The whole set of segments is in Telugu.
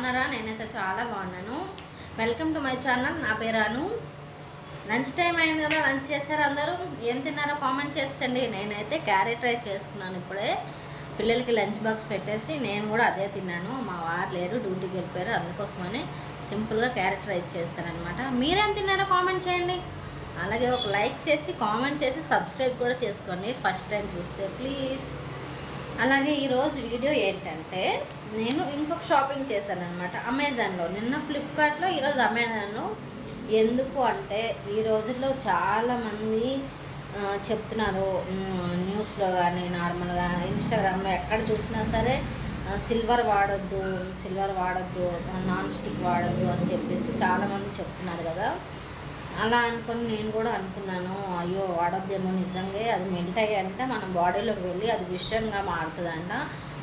బాగున్నారా? నేనైతే చాలా బాగున్నాను. వెల్కమ్ టు మై ఛానల్ నా పేరు అను. లంచ్ టైం అయింది కదా లంచ్ చేశారు అందరూ. ఏం తిన్నారో కామెంట్ చేసండి నేనైతే క్యారెట్ రైస్ చేసుకున్నాను ఇప్పుడే. పిల్లలకి లంచ్ బాక్స్ పెట్టేసి నేను కూడా అదే తిన్నాను. మా వారు లేరు డ్యూటీకి వెళ్ళిపోయారు. అందుకోసమని సింపుల్గా క్యారెట్ రైస్ చేశాను మీరేం తిన్నారో కామెంట్ చేయండి. అలాగే ఒక లైక్ చేసి కామెంట్ చేసి సబ్స్క్రైబ్ కూడా చేసుకోండి. ఫస్ట్ టైం చూస్తే ప్లీజ్ అలాగే ఈరోజు వీడియో ఏంటంటే నేను ఇంకొక షాపింగ్ చేశాను అనమాట అమెజాన్లో. నిన్న ఫ్లిప్కార్ట్లో ఈరోజు అమెజాన్లో ఎందుకు అంటే ఈ రోజుల్లో చాలామంది చెప్తున్నారు. న్యూస్లో కానీ నార్మల్గా ఇన్స్టాగ్రామ్లో ఎక్కడ చూసినా సరే సిల్వర్ వాడొద్దు సిల్వర్ వాడొద్దు నాన్ స్టిక్ వాడొద్దు అని చెప్పేసి చాలామంది చెప్తున్నారు కదా. అలా అనుకుని నేను కూడా అనుకున్నాను అయ్యో వాడొద్దేమో నిజంగా అది మెల్ట్ అయ్యంటే మన బాడీలోకి వెళ్ళి అది విషయంగా మారుతుందంట.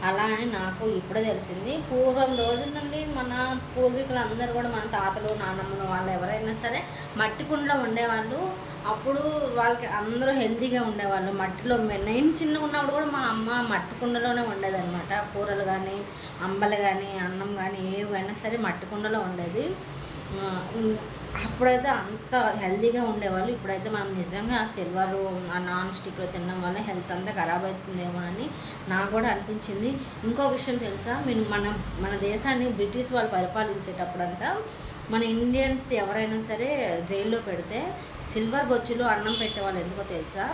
అలా అని నాకు ఇప్పుడే తెలిసింది. పూర్వం రోజుల నుండి మన పూర్వీకులు అందరూ కూడా మన తాతలు నాన్నమ్మలు వాళ్ళు ఎవరైనా సరే మట్టి కుండలో ఉండేవాళ్ళు. అప్పుడు వాళ్ళకి అందరూ హెల్తీగా ఉండేవాళ్ళు మట్టిలో నేను చిన్నగా ఉన్నప్పుడు కూడా మా అమ్మ మట్టి కుండలోనే ఉండేదన్నమాట. కూరలు కానీ అంబలు కానీ అన్నం కానీ ఏవైనా సరే మట్టి కుండలో ఉండేది. అప్పుడైతే అంత హెల్తీగా ఉండేవాళ్ళు. ఇప్పుడైతే మనం నిజంగా సిల్వర్ ఆ నాన్ స్టిక్లో తినడం వల్ల హెల్త్ అంతా ఖరాబ్ అవుతుందేమోనని నాకు కూడా అనిపించింది. ఇంకో విషయం తెలుసా? మీరు మన మన దేశాన్ని బ్రిటిష్ వాళ్ళు పరిపాలించేటప్పుడంతా మన ఇండియన్స్ ఎవరైనా సరే జైల్లో పెడితే సిల్వర్ బొచ్చులో అన్నం పెట్టేవాళ్ళు ఎందుకో తెలుసా?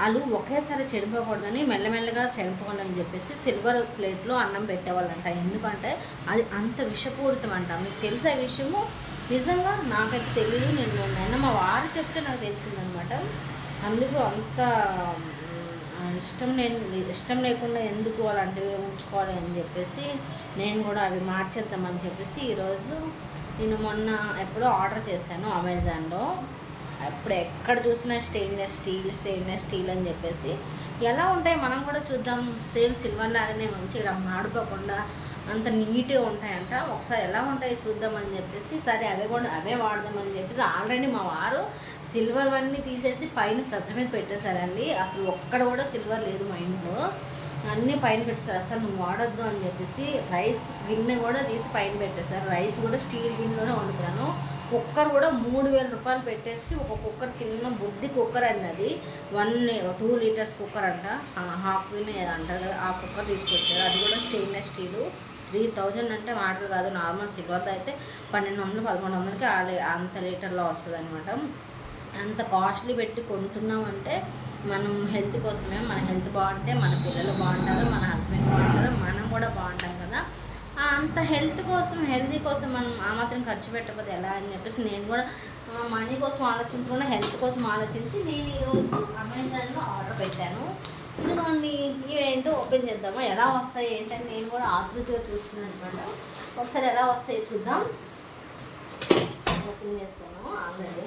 వాళ్ళు ఒకేసారి చనిపోకూడదని మెల్లమెల్లగా చనిపోవాలని చెప్పేసి సిల్వర్ ప్లేట్లో అన్నం పెట్టేవాళ్ళంట. ఎందుకంటే అది అంత విషపూరితం అంట. మీకు తెలిసే విషయము? నిజంగా నాకైతే తెలియదు నేను నిన్న మా వారు చెప్తే నాకు తెలిసిందనమాట. అందుకు అంత ఇష్టం నేను ఇష్టం లేకుండా ఎందుకు అలాంటివి ఉంచుకోవాలి అని చెప్పేసి నేను కూడా అవి మార్చేద్దామని చెప్పేసి ఈరోజు నేను మొన్న ఎప్పుడో ఆర్డర్ చేశాను అమెజాన్లో అప్పుడు ఎక్కడ చూసినా స్టెయిన్లెస్ స్టీల్ స్టెయిన్లెస్ స్టీల్ అని చెప్పేసి. ఎలా ఉంటాయి మనం కూడా చూద్దాం. సేమ్ సిల్వర్ లాగానే మంచిగా మాడిపోకుండా అంత నీట్గా ఉంటాయంట. ఒకసారి ఎలా ఉంటాయి చూద్దామని చెప్పేసి సరే అవే కూడా అవే వాడదామని చెప్పేసి ఆల్రెడీ మా వారు సిల్వర్ అన్నీ తీసేసి పైన సజ్జ మీద పెట్టేశారండి. అసలు ఒక్కడ కూడా సిల్వర్ లేదు మా ఇంట్లో. అన్నీ పైన పెట్టేశారు. అసలు నువ్వు వాడొద్దు అని చెప్పేసి రైస్ గిన్నె కూడా తీసి పైన పెట్టేశారు. రైస్ కూడా స్టీల్ గిన్నెలోనే వండుతున్నాను. కుక్కర్ కూడా మూడు వేల రూపాయలు పెట్టేసి ఒక కుక్కర్ చిన్న బుడ్డి కుక్కర్ అండి అది. వన్ టూ లీటర్స్ కుక్కర్ అంట. హాఫ్ విన్ ఏదో అంటారు కదా ఆ కుక్కర్ తీసుకొచ్చారు. అది కూడా స్టెయిన్లెస్ స్టీలు. త్రీ థౌజండ్ అంటే మాటలు కాదు నార్మల్ సిల్వర్తో అయితే పన్నెండు వందలు పదకొండు వందలకి ఆ అంత లీటర్లో వస్తుంది అనమాట అంత కాస్ట్లీ పెట్టి కొంటున్నామంటే మనం హెల్త్ కోసమే మన హెల్త్ బాగుంటే మన పిల్లలు బాగుంటారు మన హస్బెండ్ బాగుంటారు మనం కూడా బాగుంటాం కదా. అంత హెల్త్ కోసం హెల్తీ కోసం మనం ఆ మాత్రం ఖర్చు పెట్టకపోతే ఎలా అని చెప్పేసి నేను కూడా మనీ కోసం ఆలోచించకుండా హెల్త్ కోసం ఆలోచించి నేను ఈరోజు అమెజాన్లో ఆర్డర్ పెట్టాను. ఇదిగోండి ఇవేంటో ఓపెన్ చేద్దామా? ఎలా వస్తాయి ఏంటని నేను కూడా ఆతృతిగా చూస్తున్నాను అనమాట. ఒకసారి ఎలా వస్తాయి చూద్దాం. ఓపెన్ చేస్తాను ఆల్రెడీ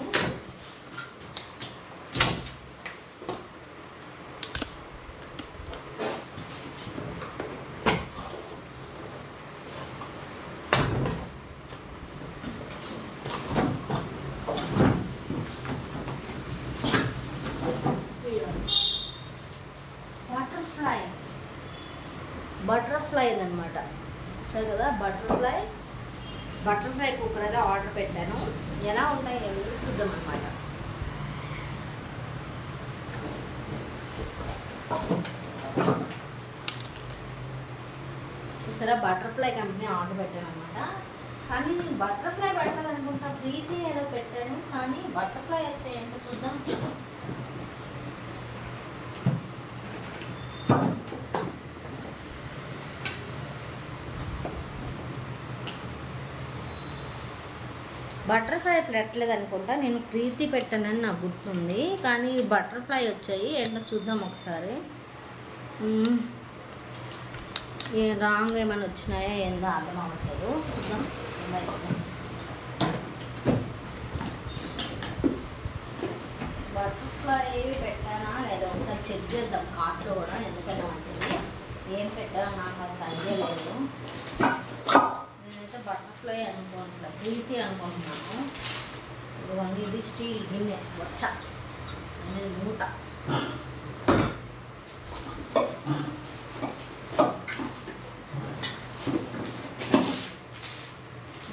బటర్ఫ్లై బటర్ఫ్లై అనమాట చూసారు కదా బటర్ఫ్లై బటర్ఫ్లై కుక్కర్ అయితే ఆర్డర్ పెట్టాను. ఎలా ఉంటాయి ఏమి చూద్దాం అనమాట చూసారా బటర్ఫ్లై కంపెనీ ఆర్డర్ పెట్టాను అనమాట కానీ నేను బటర్ఫ్లై పెట్టాలనుకుంటా ప్రీతి ఏదో పెట్టాను కానీ బటర్ఫ్లై వచ్చాయంటే చూద్దాం. బటర్ఫ్లై పెట్టలేదు అనుకుంటా. నేను ప్రీతి పెట్టానని నాకు గుర్తుంది. కానీ బటర్ఫ్లై వచ్చాయి. ఏంటో చూద్దాం ఒకసారి. ఏ రాంగ్ ఏమైనా వచ్చినాయా ఏందో అర్థం అవ్వట్లేదు. చూద్దాం. బటర్ఫ్లై పెట్టానా? లేదా ఒకసారి చెక్ చేద్దాం. కార్ట్లో కూడా ఎందుకైనా మంచిది. ఏం పెట్టానా నాకు అది ఐడియా లేదు బటర్ఫ్లై అనుకుంటున్నా ప్రీతి అనుకుంటున్నాను. ఇదిగోండి ఇది స్టీల్ గిన్నె వచ్చ అనేది మూత.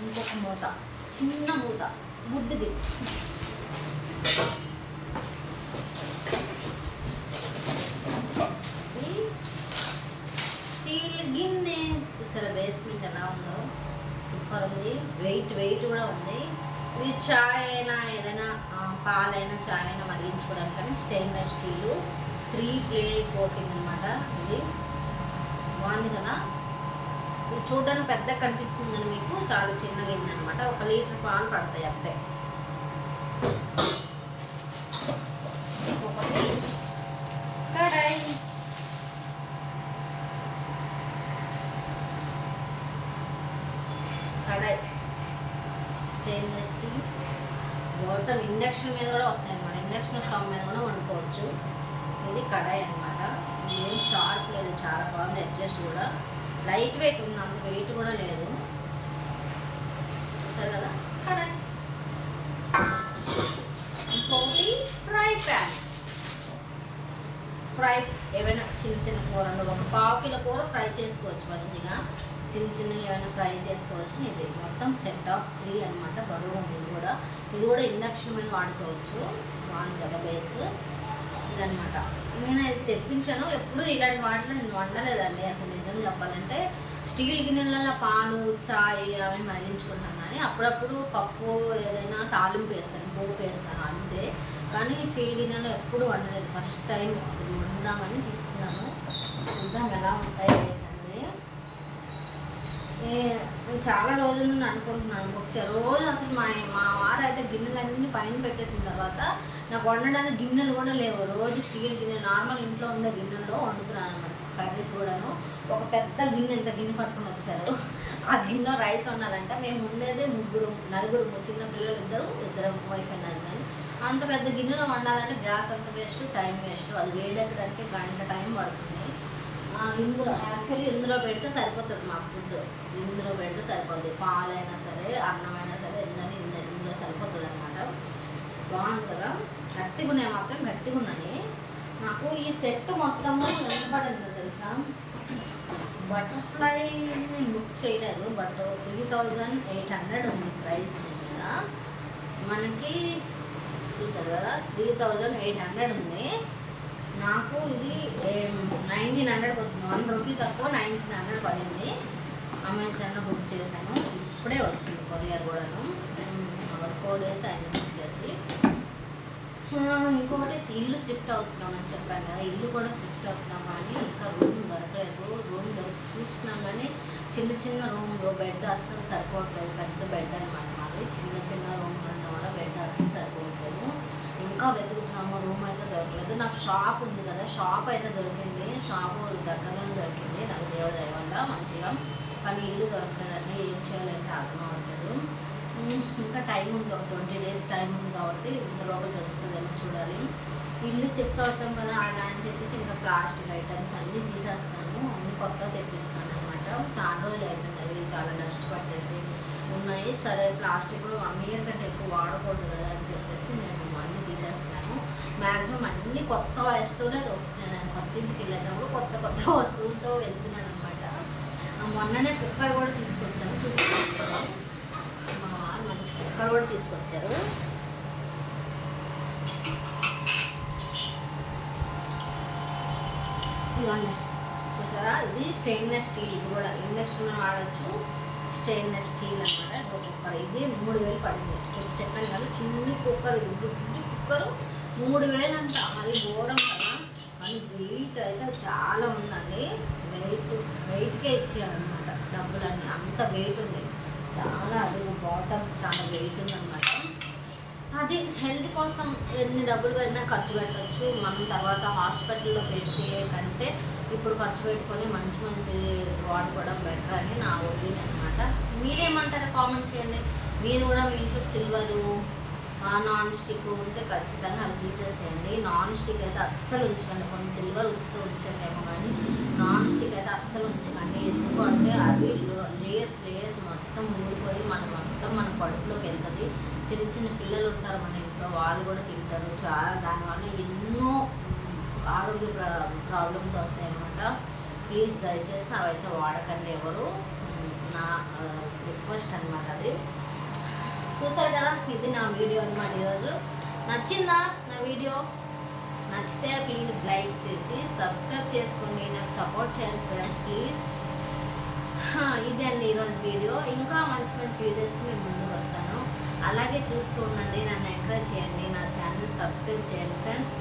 ఇంకొక మూత. చిన్న మూత. గుడ్డుది ఇది స్టీల్ గిన్నె చూసారా బేస్మెంట్ ఎలా ఉందో సూపర్ ఉంది వెయిట్ వెయిట్ కూడా ఉంది. ఇది చాయ్ అయినా ఏదైనా పాలైనా చాయ్ అయినా మరిగించుకోవడానికి కానీ stainless steel three ply coating అనమాట ఇది. బాగుంది కదా? ఇది చూడడానికి పెద్ద కనిపిస్తుందని మీకు చాలా చిన్న గిన్నె అనమాట ఒక లీటర్ పాలు పడతాయి అంతే ఒకటి కడాయి కడాయి స్టెయిన్లెస్ స్టీల్ బాటమ్ ఇండక్షన్ మీద కూడా వస్తాయి అన్నమాట. ఇండక్షన్ స్టవ్ మీద కూడా వండుకోవచ్చు. ఇది కడాయి అన్నమాట. ఇది ఏం షార్ప్ లేదు చాలా బాగుంది అడ్జస్ట్ కూడా. లైట్ వెయిట్ ఉంది అంత వెయిట్ కూడా లేదు. చూసారు కదా? కడాయి ఇంకొకటి ఫ్రై ప్యాన్ ఫ్రై ఏమైనా చిన్న చిన్న కూరలు ఒక పావు కిలో కూర ఫ్రై చేసుకోవచ్చు మంచిగా. చిన్న చిన్నగా ఏమైనా ఫ్రై చేసుకోవచ్చు. ఇది మొత్తం సెట్ ఆఫ్ త్రీ అనమాట బరువు ఉంది ఇది కూడా. ఇది కూడా ఇండక్షన్ మీద వాడుకోవచ్చు. వాన్ కదా బేస్. ఇదనమాట నేను అది తెప్పించాను. ఎప్పుడు ఇలాంటి వాటిలో నేను వండలేదండి. అసలు నిజం చెప్పాలంటే స్టీల్ గిన్నెలలో పాలు చాయ్ అవన్నీ మరిగించుకుంటాను కానీ అప్పుడప్పుడు పప్పు ఏదైనా తాలింపు వేస్తాను పోపు వేస్తాను అంతే. కానీ స్టీల్ గిన్నెలో ఎప్పుడు వండలేదు. ఫస్ట్ టైం అసలు వండుదామని తీసుకున్నాను. చూద్దాం ఎలా ఉంటాయి అనేది నేను చాలా రోజుల నుండి అనుకుంటున్నాను. ఒక రోజు అసలు మా మా వారు అయితే గిన్నెలన్నీ పైన పెట్టేసిన తర్వాత నాకు వండడానికి గిన్నెలు కూడా లేవు. రోజు స్టీల్ గిన్నె నార్మల్ ఇంట్లో ఉండే గిన్నెల్లో వండుతున్నాను అనమాట కర్రీస్ కూడాను. ఒక పెద్ద గిన్నె ఇంత గిన్నె పట్టుకుని వచ్చారు. ఆ గిన్నె రైస్ వండాలంటే మేము ఉండేదే ముగ్గురు నలుగురు చిన్న పిల్లలు ఇద్దరు ఇద్దరు వైఫ్ అండ్ హస్బెండ్ అంత పెద్ద గిన్నెలో వండాలంటే గ్యాస్ అంత వేస్ట్ టైం వేస్ట్ అది వేడెక్కడానికి గంట టైం పడుతుంది. ఇందులో యాక్చువల్లీ ఇందులో పెడితే సరిపోతుంది మాకు ఫుడ్ ఇందులో పెడితే సరిపోతుంది పాలైనా సరే అన్నమైనా సరే ఇందని ఇందులో సరిపోతుంది అనమాట బాగుంది కదా? గట్టిగా ఉన్నాయి మాత్రం గట్టిగా ఉన్నాయి నాకు ఈ సెట్ మొత్తము ఎంత పడింది? తెలుసా? బటర్ఫ్లై నేను బుక్ చేయలేదు but three thousand eight hundred ఉంది ప్రైస్ మీద మనకి చూసారు కదా త్రీ థౌజండ్ ఎయిట్ హండ్రెడ్ ఉంది. నాకు ఇది నైన్టీన్ హండ్రెడ్కి వచ్చింది. వన్ రూపీ తక్కువ నైన్టీన్ హండ్రెడ్ పడింది. అమెజాన్లో బుక్ చేశాను. ఇప్పుడే వచ్చింది కొరియర్ కూడాను. Hmm, ఫోర్ డేస్ అయింది బుక్ చేసి. ఇంకొకటి ఇల్లు షిఫ్ట్ అవుతున్నాం అని చెప్పాను కదా ఇల్లు కూడా షిఫ్ట్ అవుతున్నాం కానీ ఇంకా రూమ్ దొరకలేదు. రూమ్ దొరక చూస్తున్నాం కానీ చిన్న చిన్న రూమ్లో బెడ్ అస్సలు సరిపోవట్లేదు. పెద్ద బెడ్ అనమాట మాది. చిన్న చిన్న రూమ్ ఉండడం వల్ల బెడ్ అస్సలు సరిపోవట్లేదు. ఇంకా వెతుకుతున్నాము. రూమ్ అయితే దొరకలేదు. నాకు షాప్ ఉంది కదా షాప్ అయితే దొరికింది. షాప్ దగ్గరలో దొరికింది. నాకు దేవుడు దయవల్ల మంచిగా. కానీ ఇల్లు దొరకలేదండి. ఏం చేయాలంటే అర్థం అవ్వట్లేదు. ఇంకా టైం ఉంది ఒక ట్వంటీ డేస్ టైం ఉంది కాబట్టి ఇంత లోపల దొరుకుతుందేమో చూడాలి. ఇల్లు షిఫ్ట్ అవుతాం కదా అలా అని చెప్పేసి ఇంకా ప్లాస్టిక్ ఐటమ్స్ అన్నీ తీసేస్తాను. అన్ని కొత్తగా తెప్పిస్తాను అనమాట చాలా రోజులు అవుతుంది అవి చాలా డస్ట్ పట్టేసి ఉన్నాయి. సరే ప్లాస్టిక్ అమీర్ కంటే ఎక్కువ వాడకూడదు కదా అని చెప్పేసి నేను అన్నీ తీసేస్తాను మ్యాక్సిమం అన్ని కొత్త వస్తువులే వస్తున్నాను నేను కొత్త ఇంటికి వెళ్ళేటప్పుడు కొత్త కొత్త వస్తువులతో వెళ్తున్నాను అనమాట మొన్ననే కుక్కర్ కూడా తీసుకొచ్చాను చూపిస్తాను మంచి కూడా తీసుకొచ్చారు. ఇదిగోండి. చూసారా? ఇది స్టెయిన్లెస్ స్టీల్ ఇది కూడా. ఇండక్షన్ వాడచ్చు. స్టెయిన్లెస్ స్టీల్ అనమాట ఇది కుక్కర్. ఇది మూడు వేలు పడింది. చెప్పి చెప్పాను కదా చిన్ని కుక్కర్ ఇది గుడ్డి కుక్కర్ మూడు వేలు అంట. మరి ఘోరం కదా. కానీ వెయిట్ అయితే చాలా ఉందండి. వెయిట్ వెయిట్కే ఇచ్చారనమాట డబ్బులన్నీ. అంత వెయిట్ ఉంది. చాలా అడుగు బాటమ్ చాలా వెయిట్ ఉందన్నమాట అది హెల్త్ కోసం ఎన్ని డబ్బులు పెట్టినా ఖర్చు పెట్టచ్చు. మనం తర్వాత హాస్పిటల్లో పెట్టే కంటే ఇప్పుడు ఖర్చు పెట్టుకొని మంచి మంచి వాడుకోవడం బెటర్ అని నా ఒపీనియన్ అనమాట మీరేమంటారు? కామెంట్ చేయండి. మీరు కూడా మీ ఇంట్లో సిల్వరు నాన్ స్టిక్ ఉంటే ఖచ్చితంగా అవి తీసేసేయండి. నాన్ స్టిక్ అయితే అస్సలు ఉంచకండి. కొన్ని సిల్వర్ ఉంచుతూ ఉంచండి ఏమో కానీ నాన్ స్టిక్ అయితే అస్సలు ఉంచకండి. ఎందుకంటే అవి లేయర్స్ లేయర్స్ మొత్తం ఊడిపోయి మన మొత్తం మన కడుపులోకి వెళ్తుంది. చిన్న చిన్న పిల్లలు ఉంటారు మన ఇంట్లో వాళ్ళు కూడా తింటారు. చాలా దానివల్ల ఎన్నో ఆరోగ్య ప్రా ప్రాబ్లమ్స్ వస్తాయన్నమాట. ప్లీజ్ దయచేసి అవైతే వాడకండి ఎవరు. నా రిక్వెస్ట్ అనమాట అది. చూసారు కదా ఇది నా వీడియో అనమాట ఈరోజు. నచ్చిందా నా వీడియో? నచ్చితే ప్లీజ్ లైక్ చేసి సబ్స్క్రైబ్ చేసుకోండి. నాకు సపోర్ట్ చేయండి ఫ్రెండ్స్ ప్లీజ్ ఇది అండి ఈరోజు వీడియో. ఇంకా మంచి మంచి వీడియోస్ మేము ముందుకు వస్తాను. అలాగే చూస్తూ ఉండండి నన్ను ఎంకరేజ్ చేయండి నా ఛానల్ సబ్స్క్రైబ్ చేయండి friends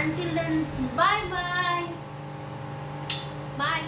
until then bye bye bye